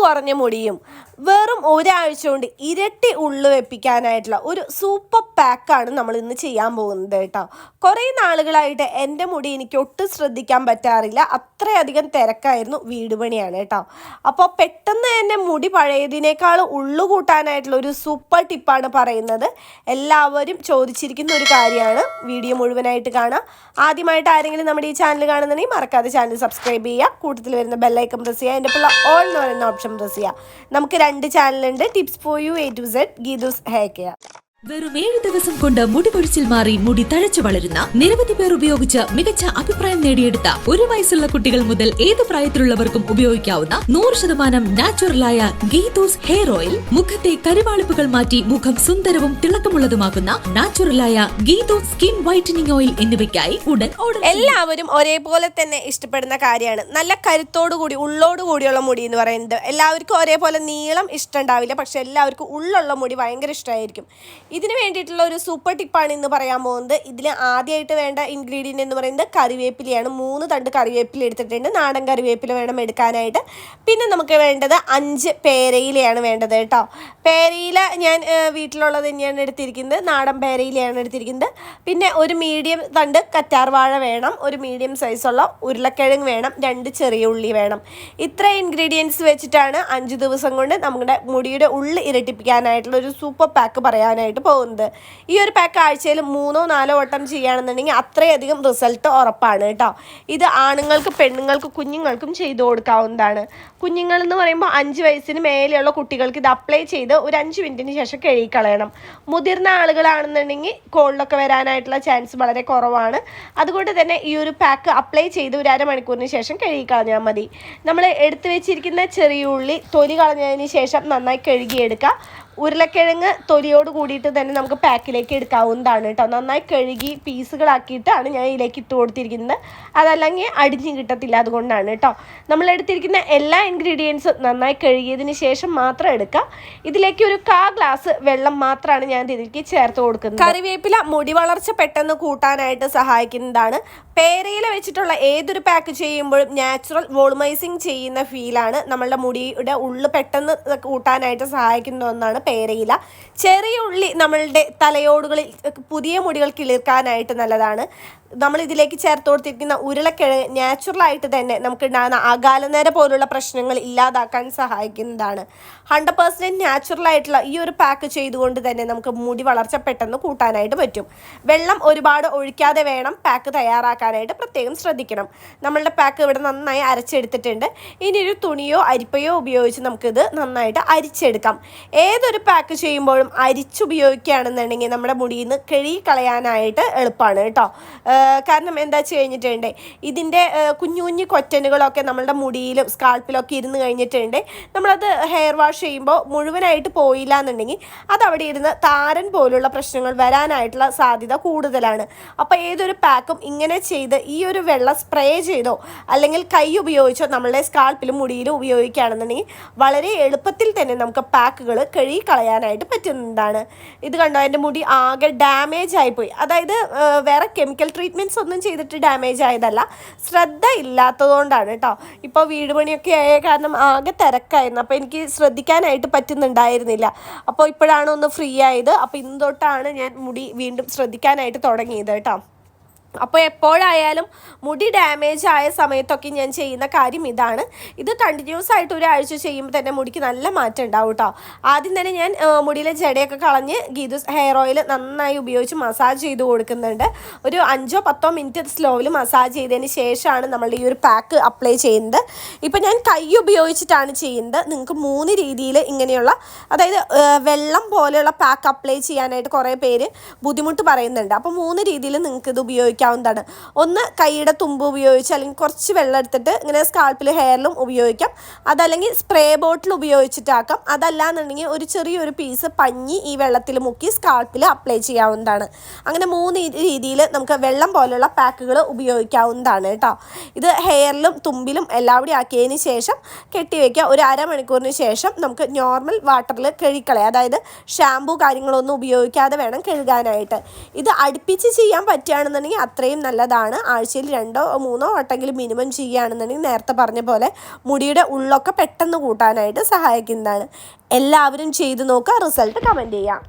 കുറഞ്ഞ മുടിയും വെറും ഒരാഴ്ച കൊണ്ട് ഇരട്ടി ഉള്ളു വെപ്പിക്കാനായിട്ടുള്ള ഒരു സൂപ്പർ പാക്കാണ് നമ്മൾ ഇന്ന് ചെയ്യാൻ പോകുന്നത് കേട്ടോ. കുറേ നാളുകളായിട്ട് എന്റെ മുടി എനിക്ക് ഒട്ടും ശ്രദ്ധിക്കാൻ പറ്റാറില്ല. അത്രയധികം തിരക്കായിരുന്നു വീട് പണിയാണ് കേട്ടോ. അപ്പോൾ പെട്ടെന്ന് തന്നെ മുടി പഴയതിനേക്കാൾ ഉള്ളു കൂട്ടാനായിട്ടുള്ള ഒരു സൂപ്പർ ടിപ്പാണ് പറയുന്നത്. എല്ലാവരും ചോദിച്ചിരിക്കുന്ന ഒരു കാര്യമാണ്. വീഡിയോ മുഴുവനായിട്ട് കാണാം. ആദ്യമായിട്ട് ആരെങ്കിലും നമ്മുടെ ഈ ചാനൽ കാണുന്നുണ്ടെങ്കിൽ മറക്കാതെ ചാനൽ സബ്സ്ക്രൈബ് ചെയ്യുക. കൂട്ടത്തിൽ വരുന്ന ബെല്ലൈക്കൺ പ്രസ് ചെയ്യുക. എന്റെ പിള്ള ഓൾ എന്ന് പറയുന്ന ഓപ്ഷൻ പ്രസ് ചെയ്യുക. നമുക്ക് രണ്ട് ചാനലുണ്ട് tips for you A to Z Geethu's hair വെറും ഏഴ് ദിവസം കൊണ്ട് മുടി കൊഴിച്ചിൽ മാറി മുടി തഴച്ചു വളരുന്ന നിരവധി പേർ ഉപയോഗിച്ച് മികച്ച അഭിപ്രായം നേടിയെടുത്ത ഒരു വയസ്സുള്ള കുട്ടികൾ മുതൽ ഏത് പ്രായത്തിലുള്ളവർക്കും ഉപയോഗിക്കാവുന്ന നൂറ് ശതമാനം നാച്ചുറലായ ഗീതൂസ് ഹെയർ ഓയിൽ മുഖത്തെ കരിവാളിപ്പുകൾ മാറ്റി മുഖം സുന്ദരവും തിളക്കമുള്ളതുമാക്കുന്ന നാച്ചുറലായ ഗീതൂസ് സ്കിൻ വൈറ്റനിങ് ഓയിൽ എന്നിവയ്ക്കായി ഉടൻ ഓർഡർ എല്ലാവരും ഒരേപോലെ തന്നെ ഇഷ്ടപ്പെടുന്ന കാര്യമാണ്. നല്ല കരുത്തോടു കൂടി ഉള്ളോട് കൂടിയുള്ള മുടി എന്ന് പറയുന്നത്. എല്ലാവർക്കും ഒരേപോലെ നീളം ഇഷ്ടമുണ്ടാവില്ല പക്ഷെ എല്ലാവർക്കും ഉള്ളുള്ള മുടി ഭയങ്കര ഇഷ്ടമായിരിക്കും. ഇതിന് വേണ്ടിയിട്ടുള്ള ഒരു സൂപ്പർ ടിപ്പാണ് ഇന്ന് പറയാൻ പോകുന്നത്. ഇതിൽ ആദ്യമായിട്ട് വേണ്ട ഇൻഗ്രീഡിയന്റ് എന്ന് പറയുന്നത് കറിവേപ്പിലയാണ്. മൂന്ന് തണ്ട് കറിവേപ്പില എടുത്തിട്ടുണ്ട്. നാടൻ കറിവേപ്പില വേണം എടുക്കാനായിട്ട്. പിന്നെ നമുക്ക് വേണ്ടത് അഞ്ച് പേരയിലയാണ് വേണ്ടത് കേട്ടോ. പേരയില ഞാൻ വീട്ടിലുള്ളത് തന്നെയാണ് എടുത്തിരിക്കുന്നത്. നാടൻ പേരയിലയാണ് എടുത്തിരിക്കുന്നത്. പിന്നെ ഒരു മീഡിയം തണ്ട് കറ്റാർവാഴ വേണം. ഒരു മീഡിയം സൈസുള്ള ഉരുളക്കിഴങ്ങ് വേണം. രണ്ട് ചെറിയ ഉള്ളി വേണം. ഇത്ര ഇൻഗ്രീഡിയൻസ് വെച്ചിട്ടാണ് അഞ്ച് ദിവസം കൊണ്ട് നമ്മുടെ മുടിയുടെ ഉള്ളി ഇരട്ടിപ്പിക്കാനായിട്ടുള്ള ഒരു സൂപ്പർ പാക്ക് പറയാനായിട്ട് പോകുന്നത്. ഈ ഒരു പാക്ക് ആഴ്ചയിൽ മൂന്നോ നാലോ വട്ടം ചെയ്യുകയാണെന്നുണ്ടെങ്കിൽ അത്രയധികം റിസൾട്ട് ഉറപ്പാണ് കേട്ടോ. ഇത് ആണുങ്ങൾക്ക് പെണ്ണുങ്ങൾക്ക് കുഞ്ഞുങ്ങൾക്കും ചെയ്തു കൊടുക്കാവുന്നതാണ്. കുഞ്ഞുങ്ങൾ എന്ന് പറയുമ്പോൾ അഞ്ച് വയസ്സിന് മേലെയുള്ള കുട്ടികൾക്ക് ഇത് അപ്ലൈ ചെയ്ത് ഒരു അഞ്ച് മിനിറ്റിന് ശേഷം കഴുകിക്കളയണം. മുതിർന്ന ആളുകളാണെന്നുണ്ടെങ്കിൽ കോൾഡൊക്കെ വരാനായിട്ടുള്ള ചാൻസ് വളരെ കുറവാണ്. അതുകൊണ്ട് തന്നെ ഈ ഒരു പാക്ക് അപ്ലൈ ചെയ്ത് ഒരു അരമണിക്കൂറിന് ശേഷം കഴുകിക്കളഞ്ഞാൽ മതി. നമ്മൾ എടുത്തു വെച്ചിരിക്കുന്ന ചെറിയ ഉള്ളി തൊലി കളഞ്ഞതിന് ശേഷം നന്നായി കഴുകിയെടുക്കുക. ഉരുളക്കിഴങ്ങ് തൊലിയോട് കൂടിയിട്ട് തന്നെ നമുക്ക് പാക്കിലേക്ക് എടുക്കാവുന്നതാണ് കേട്ടോ. നന്നായി കഴുകി പീസുകളാക്കിയിട്ടാണ് ഞാൻ ഇതിലേക്ക് ഇട്ട് കൊടുത്തിരിക്കുന്നത്. അതല്ലെങ്കിൽ അടിഞ്ഞ് കിട്ടത്തില്ല അതുകൊണ്ടാണ് കേട്ടോ. നമ്മൾ എടുത്തിരിക്കുന്ന എല്ലാ ഇൻഗ്രീഡിയൻസും നന്നായി കഴുകിയതിന് ശേഷം മാത്രം എടുക്കാം. ഇതിലേക്ക് ഒരു കാ ഗ്ലാസ് വെള്ളം മാത്രമാണ് ഞാൻ ഇതിലേക്ക് ചേർത്ത് കൊടുക്കുന്നത്. കറിവേപ്പില മുടി വളർച്ച പെട്ടെന്ന് കൂട്ടാനായിട്ട് സഹായിക്കുന്നതാണ്. പേരയില വെച്ചിട്ടുള്ള ഏതൊരു പാക്ക് ചെയ്യുമ്പോഴും നാച്ചുറൽ വോളുമൈസിങ് ചെയ്യുന്ന ഫീലാണ് നമ്മളുടെ മുടിയുടെ ഉള്ളു പെട്ടെന്ന് കൂട്ടാനായിട്ട് സഹായിക്കുന്ന ഒന്നാണ് പേരയില ചെറിയ ഉള്ളി നമ്മളുടെ തലയോടുകളിൽ പുതിയ മുടികൾ കിളിർക്കാനായിട്ട് നല്ലതാണ്. നമ്മൾ ഇതിലേക്ക് ചേർത്ത് കൊടുത്തിരിക്കുന്ന ഉരുളക്കിഴങ്ങ് നാച്ചുറലായിട്ട് തന്നെ നമുക്ക് ഉണ്ടാകുന്ന അകാലനേര പോലുള്ള പ്രശ്നങ്ങൾ ഇല്ലാതാക്കാൻ സഹായിക്കുന്നതാണ്. ഹൺഡ്രഡ് പേഴ്സന്റ് നാച്ചുറൽ ആയിട്ടുള്ള ഈ ഒരു പാക്ക് ചെയ്തുകൊണ്ട് തന്നെ നമുക്ക് മുടി വളർച്ച പെട്ടെന്ന് കൂട്ടാനായിട്ട് പറ്റും. വെള്ളം ഒരുപാട് ഒഴിക്കാതെ വേണം പാക്ക് തയ്യാറാക്കാനായിട്ട് പ്രത്യേകം ശ്രദ്ധിക്കണം. നമ്മളുടെ പാക്ക് ഇവിടെ നന്നായി അരച്ചെടുത്തിട്ടുണ്ട്. ഇനി ഒരു തുണിയോ അരിപ്പയോ ഉപയോഗിച്ച് നമുക്കിത് നന്നായിട്ട് അരിച്ചെടുക്കാം. ഏതൊരു പാക്ക് ചെയ്യുമ്പോഴും അരിച്ചുപയോഗിക്കുകയാണെന്നുണ്ടെങ്കിൽ നമ്മുടെ മുടിയിൽ നിന്ന് കിഴി കളയാനായിട്ട് എളുപ്പമാണ് കേട്ടോ. കാരണം എന്താ വെച്ച് കഴിഞ്ഞിട്ടുണ്ടേ ഇതിന്റെ കുഞ്ഞു കുഞ്ഞു കൊറ്റനുകളൊക്കെ നമ്മളുടെ മുടിയിലും സ്കാൾപ്പിലൊക്കെ ഇരുന്ന് കഴിഞ്ഞിട്ടുണ്ട്. നമ്മളത് ഹെയർ വാഷ് ചെയ്യുമ്പോൾ മുഴുവനായിട്ട് പോയില്ല എന്നുണ്ടെങ്കിൽ അത് അവിടെ ഇരുന്ന് താരൻ പോലുള്ള പ്രശ്നങ്ങൾ വരാനായിട്ടുള്ള സാധ്യത കൂടുതലാണ്. അപ്പോൾ ഏതൊരു പാക്കും ഇങ്ങനെ ചെയ്ത് ഈ ഒരു വെള്ളം സ്പ്രേ ചെയ്തോ അല്ലെങ്കിൽ കൈ ഉപയോഗിച്ചോ നമ്മളുടെ സ്കാൾപ്പിലും മുടിയിലും ഉപയോഗിക്കുകയാണെന്നുണ്ടെങ്കിൽ വളരെ എളുപ്പത്തിൽ തന്നെ നമുക്ക് പാക്കുകൾ കഴുകി കളയാനായിട്ട് പറ്റുന്നതാണ്. ഇത് കണ്ടോ എന്റെ മുടി ആകെ ഡാമേജ് ആയിപ്പോയി. അതായത് വേറെ കെമിക്കൽ ട്രീറ്റ്മെന്റ്സ് ഒന്നും ചെയ്തിട്ട് ഡാമേജ് ആയതല്ല. ശ്രദ്ധ ഇല്ലാത്തതുകൊണ്ടാണ് കേട്ടോ ഇപ്പോൾ വീട് പണിയൊക്കെ ആയ കാരണം ആകെ തിരക്കായിരുന്നു. അപ്പോൾ എനിക്ക് ശ്രദ്ധിക്കാനായിട്ട് പറ്റുന്നുണ്ടായിരുന്നില്ല. അപ്പോൾ ഇപ്പോഴാണ് ഒന്ന് ഫ്രീ ആയത്. അപ്പോൾ ഇന്ന് തൊട്ടാണ് ഞാൻ മുടി വീണ്ടും ശ്രദ്ധിക്കാനായിട്ട് തുടങ്ങിയത് കേട്ടോ അപ്പോൾ എപ്പോഴായാലും മുടി ഡാമേജ് ആയ സമയത്തൊക്കെ ഞാൻ ചെയ്യുന്ന കാര്യം ഇതാണ്. ഇത് കണ്ടിന്യൂസ് ആയിട്ട് ഒരാഴ്ച ചെയ്യുമ്പോൾ തന്നെ മുടിക്ക് നല്ല മാറ്റം ഉണ്ടാവും കേട്ടോ ആദ്യം തന്നെ ഞാൻ മുടിയിലെ ജടയൊക്കെ കളഞ്ഞ് ഗീതു ഹെയർ ഓയിൽ നന്നായി ഉപയോഗിച്ച് മസാജ് ചെയ്ത് കൊടുക്കുന്നുണ്ട്. ഒരു അഞ്ചോ പത്തോ മിനിറ്റ് സ്ലോവിൽ മസാജ് ചെയ്തതിന് ശേഷമാണ് നമ്മൾ ഈ ഒരു പാക്ക് അപ്ലൈ ചെയ്യുന്നത്. ഇപ്പം ഞാൻ കൈ ഉപയോഗിച്ചിട്ടാണ് ചെയ്യുന്നത്. നിങ്ങൾക്ക് മൂന്ന് രീതിയിൽ ഇങ്ങനെയുള്ള അതായത് വെള്ളം പോലെയുള്ള പാക്ക് അപ്ലൈ ചെയ്യാനായിട്ട് കുറേ പേര് ബുദ്ധിമുട്ട് പറയുന്നുണ്ട്. അപ്പോൾ മൂന്ന് രീതിയിൽ നിങ്ങൾക്ക് ഇത് ഉപയോഗിക്കാവുന്നതാണ്. ഒന്ന് കൈയുടെ തുമ്പ് ഉപയോഗിച്ച് അല്ലെങ്കിൽ കുറച്ച് വെള്ളം എടുത്തിട്ട് ഇങ്ങനെ സ്കാൾപ്പിൽ ഹെയറിലും ഉപയോഗിക്കാം. അതല്ലെങ്കിൽ സ്പ്രേ ബോട്ടിൽ ഉപയോഗിച്ചിട്ടാക്കാം. അതല്ലാന്നുണ്ടെങ്കിൽ ഒരു ചെറിയൊരു പീസ് പഞ്ഞി ഈ വെള്ളത്തിൽ മുക്കി സ്കാൾപ്പിൽ അപ്ലൈ ചെയ്യാവുന്നതാണ്. അങ്ങനെ മൂന്ന് രീതിയിൽ നമുക്ക് വെള്ളം പോലെയുള്ള പാക്കുകൾ ഉപയോഗിക്കാവുന്നതാണ് കേട്ടോ. ഇത് ഹെയറിലും തുമ്പിലും എല്ലാവിടെയും ആക്കിയതിന് ശേഷം കെട്ടിവെക്കുക ഒരു അരമണിക്കൂറിന് ശേഷം നമുക്ക് നോർമൽ വാട്ടറിൽ കഴുകിക്കളയാം. അതായത് ഷാമ്പു കാര്യങ്ങളൊന്നും ഉപയോഗിക്കാതെ വേണം കഴുകാനായിട്ട്. ഇത് അടുപ്പിച്ച് ചെയ്യാൻ പറ്റുകയാണെന്നുണ്ടെങ്കിൽ അത്രയും നല്ലതാണ്. ആഴ്ചയിൽ രണ്ടോ മൂന്നോ വട്ടെങ്കിലും മിനിമം ചെയ്യുകയാണെന്നുണ്ടെങ്കിൽ നേരത്തെ പറഞ്ഞ പോലെ മുടിയുടെ ഉള്ളൊക്കെ പെട്ടെന്ന് കൂട്ടാനായിട്ട് സഹായിക്കുന്നതാണ്. എല്ലാവരും ചെയ്തു നോക്കുക. റിസൾട്ട് കമന്റ് ചെയ്യാം.